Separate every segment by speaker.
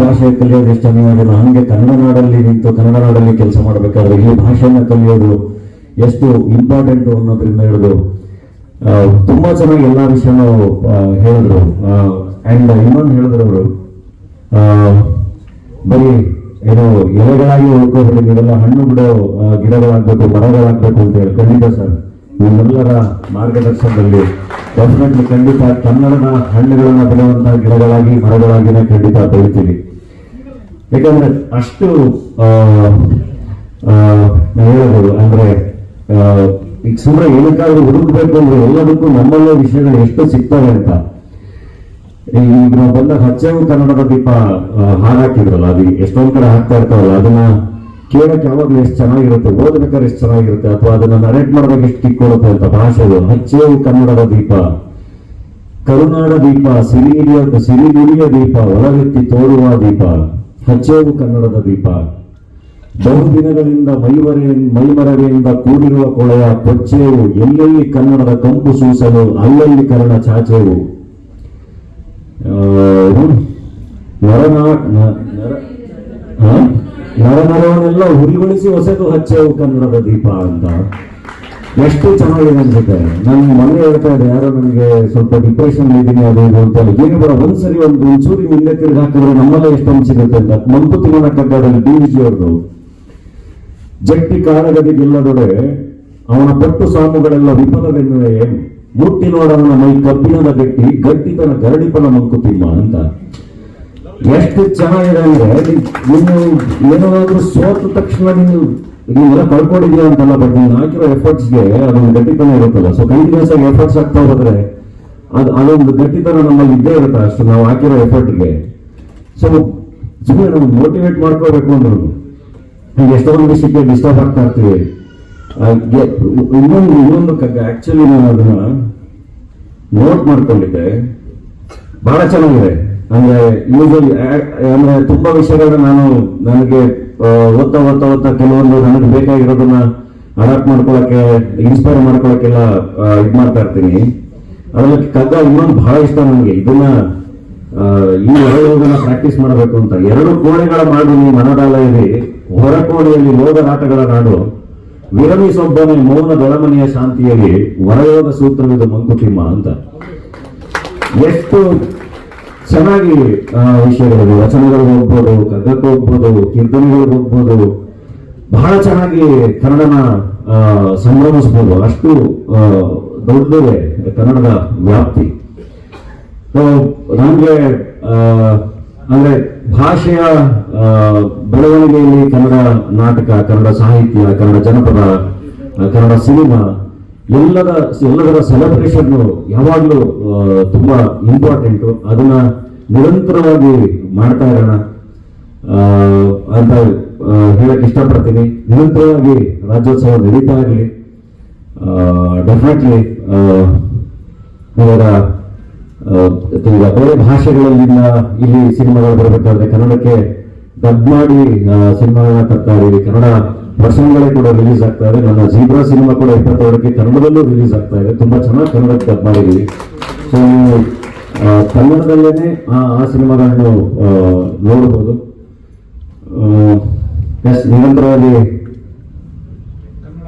Speaker 1: ಭಾಷೆ ಕಲಿಯೋದು ಎಷ್ಟು ಅನಿವಾರ್ಯನೋ ಹಂಗೆ ಕನ್ನಡ ನಾಡಲ್ಲಿ ನಿಂತು ಕನ್ನಡ ನಾಡಲ್ಲಿ ಕೆಲಸ ಮಾಡಬೇಕಾದ್ರೆ ಇಲ್ಲಿ ಭಾಷೆನ ಕಲಿಯೋದು ಎಷ್ಟು ಇಂಪಾರ್ಟೆಂಟ್ ಅನ್ನೋದ್ರಿಂದ ಹೇಳಿದ್ರು ತುಂಬಾ ಚೆನ್ನಾಗಿ ಎಲ್ಲಾ ವಿಷಯನೂ ಹೇಳಿದ್ರು. ಅಂಡ್ ಇನ್ನೊಂದು ಹೇಳಿದ್ರು ಅವರು. ಬರೀ ಏನು ಎಲೆಗಳಾಗಿ ಉಳ್ಕೋಬೇಡಿ ಹಣ್ಣು ಬಿಡೋ ಗಿಡಗಳಾಗ್ಬೇಕು, ಮರಗಳಾಗ್ಬೇಕು ಅಂತ ಹೇಳಿ. ಖಂಡಿತ ಸರ್, ನಿಮ್ಮೆಲ್ಲರ ಮಾರ್ಗದರ್ಶನದಲ್ಲಿ ಡೆಫಿನೆಟ್ಲಿ ಖಂಡಿತ ಕನ್ನಡದ ಹಣ್ಣುಗಳನ್ನು ಬೆಳೆಯುವಂತಹ ಗಿಡಗಳಾಗಿ, ಮರಗಳಾಗಿನೇ ಖಂಡಿತ ಬೆಳಿತೀವಿ. ಯಾಕಂದ್ರೆ ಅಷ್ಟು ನಾನ್ ಅಂದ್ರೆ ಈಗ ಸುಮ್ಮನೆ ಏನಕ್ಕಾದ್ರೂ ಹುಡುಕ್ಬೇಕು ಅಂದ್ರೆ ಎಲ್ಲದಕ್ಕೂ ನಮ್ಮಲ್ಲೇ ವಿಷಯಗಳು ಎಷ್ಟು ಸಿಗ್ತವೆ ಅಂತ. ಈಗ ಬಂದಾಗ ಹಚ್ಚೇವು ಕನ್ನಡದ ದೀಪ ಹಾರಾಕಿದ್ರಲ್ಲ ಅದು ಎಷ್ಟೊಂದ್ ಕಡೆ ಹಾಕ್ತಾ ಇರ್ತಾವಲ್ಲ, ಅದನ್ನ ಕೇಳಕ್ಕೆ ಯಾವಾಗಲೂ ಎಷ್ಟು ಚೆನ್ನಾಗಿರುತ್ತೆ, ಓದ್ಬೇಕಾದ್ರೆ ಎಷ್ಟು ಚೆನ್ನಾಗಿರುತ್ತೆ, ಅಥವಾ ಅದನ್ನ ನರೇಟ್ ಮಾಡಿದಾಗ ಎಷ್ಟು ಕಿಕ್ ಕೊಡುತ್ತೆ ಅಂತ ಭಾಷೆದು ಹಚ್ಚೇವು ಕನ್ನಡದ ದೀಪ, ಕರುನಾಡ ದೀಪ ಸಿರಿಗಿರಿಯ ಸಿರಿಗುರಿಯ ದೀಪ, ಒಳಗೆತ್ತಿ ತೋರುವ ದೀಪ, ಹಚ್ಚೇವು ಕನ್ನಡದ ದೀಪ. ಬಹುದಿನಗಳಿಂದ ಮೈವರೆ ಮೈಮರವೆಯಿಂದ ಕೂಡಿರುವ ಕೊಳೆಯ ಕೊಚ್ಚೇವು, ಎಲ್ಲೆಲ್ಲಿ ಕನ್ನಡದ ಕಂಪು ಸೂಸಲು, ಅಲ್ಲಲ್ಲಿ ಕನ್ನಡ ಚಾಚೇವು. ನರನಾ? ನರನರವನ್ನೆಲ್ಲ ಹುರಿಗೊಳಿಸಿ ಹೊಸದು ಹಚ್ಚೇವು ಕನ್ನಡದ ದೀಪ ಅಂತ. ಎಷ್ಟು ಚೆನ್ನಾಗಿದೆ ಅನ್ಸುತ್ತೆ. ನಾನು ಮೊನ್ನೆ ಹೇಳ್ತಾ ಇದ್ದೆ, ಯಾರೋ ನನಗೆ ಸ್ವಲ್ಪ ಡಿಪ್ರೆಷನ್ ಇದ್ದೀನಿ, ಅದು ಇದು ಅಂತ ಏನು ಬರ ಒಂದ್ಸರಿ ಒಂದು ಒಂಚೂರಿ ಹಿಂದೆ ತಿರುಗಿ ಹಾಕಿದ್ರೆ ನಮ್ಮಲ್ಲೇ ಎಷ್ಟೊಂದು ಸಿಗುತ್ತೆ ಅಂತ. ಮಂಕುತಿಮ್ಮನ ಕಗ್ಗದಲ್ಲಿ ಡಿ ವಿಜಿ ಅವ್ರದ್ದು ಜಟ್ಟಿ ಕಾರಗದಿಗಿಲ್ಲದೊಡೆ ಅವನ ಪಟ್ಟು ಸಾಮುಗಳೆಲ್ಲ ವಿಫಲವೆನ್ನುವೆ. ಮುಟ್ಟಿ ನೋಡವನ ಮೈ ಕಬ್ಬಿಣದ ಗಟ್ಟಿ, ಗಟ್ಟಿತನ ಕರಡಿಪನ ಮಂಕುತಿಮ್ಮ ಅಂತ. ಎಷ್ಟು ಚೆನ್ನಾಗಿದೆ ಅಂದರೆ ನೀನು ಏನಾದ್ರೂ ಸೋತ ತಕ್ಷಣ ನೀನು ನೀವೆಲ್ಲ ಕಳ್ಕೊಂಡಿದ್ಯಾ ಅಂತಲ್ಲ ಬಟ್ ನೀವು ಹಾಕಿರೋ ಎಫರ್ಟ್ಸ್ಗೆ ಅದೊಂದು ಗಟ್ಟಿತನ ಇರುತ್ತಲ್ಲ. ಸೊ ಕಂಟಿನ್ಯೂಸ್ ಆಗಿ ಎಫರ್ಟ್ಸ್ ಆಗ್ತಾ ಹೋದ್ರೆ ಅದು, ಅದೊಂದು ಗಟ್ಟಿತನ ನಮ್ಮಲ್ಲಿ ಇದ್ದೇ ಇರುತ್ತೆ ಅಷ್ಟು ನಾವು ಹಾಕಿರೋ ಎಫರ್ಟ್ಗೆ ಸೊ ಸುಮ್ಮನೆ ನಾವು ಮೋಟಿವೇಟ್ ಮಾಡ್ಕೋಬೇಕು ಅಂದ್ರು ನೀವು ಎಷ್ಟೊಂದು ವಿಷಯಕ್ಕೆ ಡಿಸ್ಟರ್ಬ್ ಆಗ್ತಾ ಇರ್ತೀವಿ. ಇನ್ನೊಂದು ಇನ್ನೊಂದು ಆಕ್ಚುಲಿ ನಾನು ಅದನ್ನ ನೋಟ್ ಮಾಡ್ಕೊಂಡಿದ್ದೆ. ಬಹಳ ಚೆನ್ನಾಗಿದೆ. ಅಂದ್ರೆ ಯೂಜಲಿ ಅಂದ್ರೆ ತುಂಬಾ ವಿಷಯಗಳನ್ನ ನಾನು ನನಗೆ ಓದ್ತಾ ಓದ್ತಾ ಓದ್ತಾ ಕೆಲವೊಂದು ನನಗೆ ಬೇಕಾಗಿರೋದನ್ನ ಅಡಾಪ್ಟ್ ಮಾಡ್ಕೊಳಕ್ಕೆ ಇನ್ಸ್ಪೈರ್ ಮಾಡ್ಕೊಳಕ್ಕೆಲ್ಲ ಇದು ಮಾಡ್ತಾ ಇರ್ತೀನಿ. ಅದ್ರಲ್ಲಿ ಕಗ್ಗ ಇನ್ನೊಂದು ಬಹಳ ಇಷ್ಟ ನನಗೆ. ಇದನ್ನ ಈ ಎರಡನ್ನ ಪ್ರಾಕ್ಟೀಸ್ ಮಾಡಬೇಕು ಅಂತ. ಎರಡು ಕೋಣೆಗಳ ಮಾಡಿ ನೀ ಮನದಾಲಯದಿ ಹೊರ ಕೋಣೆಯಲ್ಲಿ ನಾಟಗಳ ನಾಡು ವಿರಮಿಸೊಬ್ಬನೇ ಮೌನ ದೊಳಮನೆಯ ಶಾಂತಿಯಲ್ಲಿ ಹೊರಯೋಗ ಸೂತ್ರವಿದ ಮಂಕುತಿಮ್ಮ ಅಂತ. ಎಷ್ಟು ಚೆನ್ನಾಗಿ ಆ, ವಿಷಯಗಳಿವೆ ವಚನಗಳು ಹೋಗ್ಬೋದು ಕಗ್ಗಕ್ಕೆ ಹೋಗ್ಬೋದು ಕೀರ್ತನೆಗಳು ಹೋಗ್ಬೋದು ಬಹಳ ಚೆನ್ನಾಗಿ ಕನ್ನಡನ ಸಂಭ್ರಮಿಸ್ಬೋದು. ಅಷ್ಟು ದೊಡ್ಡದೇ ಕನ್ನಡದ ವ್ಯಾಪ್ತಿ. ಸೊ ನನಗೆ ಅಂದ್ರೆ ಭಾಷೆಯ ಬೆಳವಣಿಗೆಯಲ್ಲಿ ಕನ್ನಡ ನಾಟಕ ಕನ್ನಡ ಸಾಹಿತ್ಯ ಕನ್ನಡ ಜನಪದ ಕನ್ನಡ ಸಿನಿಮಾ ಎಲ್ಲದ ಎಲ್ಲದರ ಸೆಲೆಬ್ರೇಷನ್ ಯಾವಾಗಲೂ ತುಂಬಾ ಇಂಪಾರ್ಟೆಂಟ್ ಅದನ್ನ ನಿರಂತರವಾಗಿ ಮಾಡ್ತಾ ಇರೋಣ. ಅಂತ ಹೇಳಕ್ಕೆ ಹೇಳಕ್ ಇಷ್ಟಪಡ್ತೀನಿ. ನಿರಂತರವಾಗಿ ರಾಜ್ಯೋತ್ಸವ ನಡೀತಾ ಇರಲಿ. ಡೆಫಿನೆಟ್ಲಿ ಇವರ ಬೇರೆ ಭಾಷೆಗಳಲ್ಲಿನ ಇಲ್ಲಿ ಸಿನಿಮಾಗಳು ಬರಬೇಕಾದ್ರೆ ಕನ್ನಡಕ್ಕೆ ಡಬ್ ಮಾಡಿ ಸಿನಿಮಾಗಳನ್ನ ತರ್ತಾ ಇದೀವಿ ಕನ್ನಡ ವರ್ಷಗಳೇ ಕೂಡ ರಿಲೀಸ್ ಆಗ್ತಾ ಇದೆ. ನನ್ನ ಜೀಬ್ರಾ ಸಿನಿಮಾ ಕೂಡ ಇಪ್ಪತ್ತೇಳಕ್ಕೆ ಕನ್ನಡದಲ್ಲೂ ರಿಲೀಸ್ ಆಗ್ತಾ ಇದೆ. ತುಂಬ ಚೆನ್ನಾಗಿ ಕನ್ನಡಕ್ಕೆ ಡಬ್ ಮಾಡಿದ್ದೀವಿ ಸೊ ನೀವು ಆ, ಕನ್ನಡದಲ್ಲೇನೆ ಆ ಆ ಸಿನಿಮಾಗಳನ್ನು ನೋಡಬಹುದು ಎಸ್ ನಿರಂತರವಾಗಿ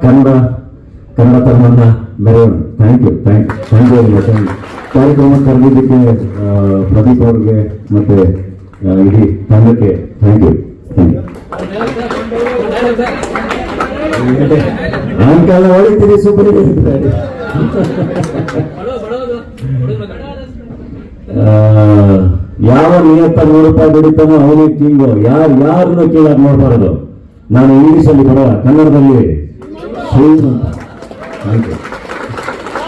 Speaker 1: ಕನ್ನಡ ಕನ್ನಡ ತಮ್ಮನ್ನ ಮೆರೆಯೋಣ thank you thank thank you very much ಕಾರ್ಯಕ್ರಮ ಕರೆದಿದ್ದಕ್ಕೆ ಪ್ರದೀಪ್ ಅವ್ರಿಗೆ ಮತ್ತೆ ಇಡೀ ತಂಡಕ್ಕೆ thank you thank you uncle ಹೊಳಿತೀರಿ super ಯಾವ ನಿಯತ್ತ ನೂರು ರೂಪಾಯಿ ದುಡಿತಾನೋ ಅವನೇ ಕಿಂಗು. ಯಾರು ಯಾರನ್ನು ಕೀಳಾಗಿ ನೋಡಬಾರದು? ನಾನು ಇಂಗ್ಲೀಷಲ್ಲಿ ಬರಲ್ಲ ಕನ್ನಡದಲ್ಲಿ ಥ್ಯಾಂಕ್ ಯು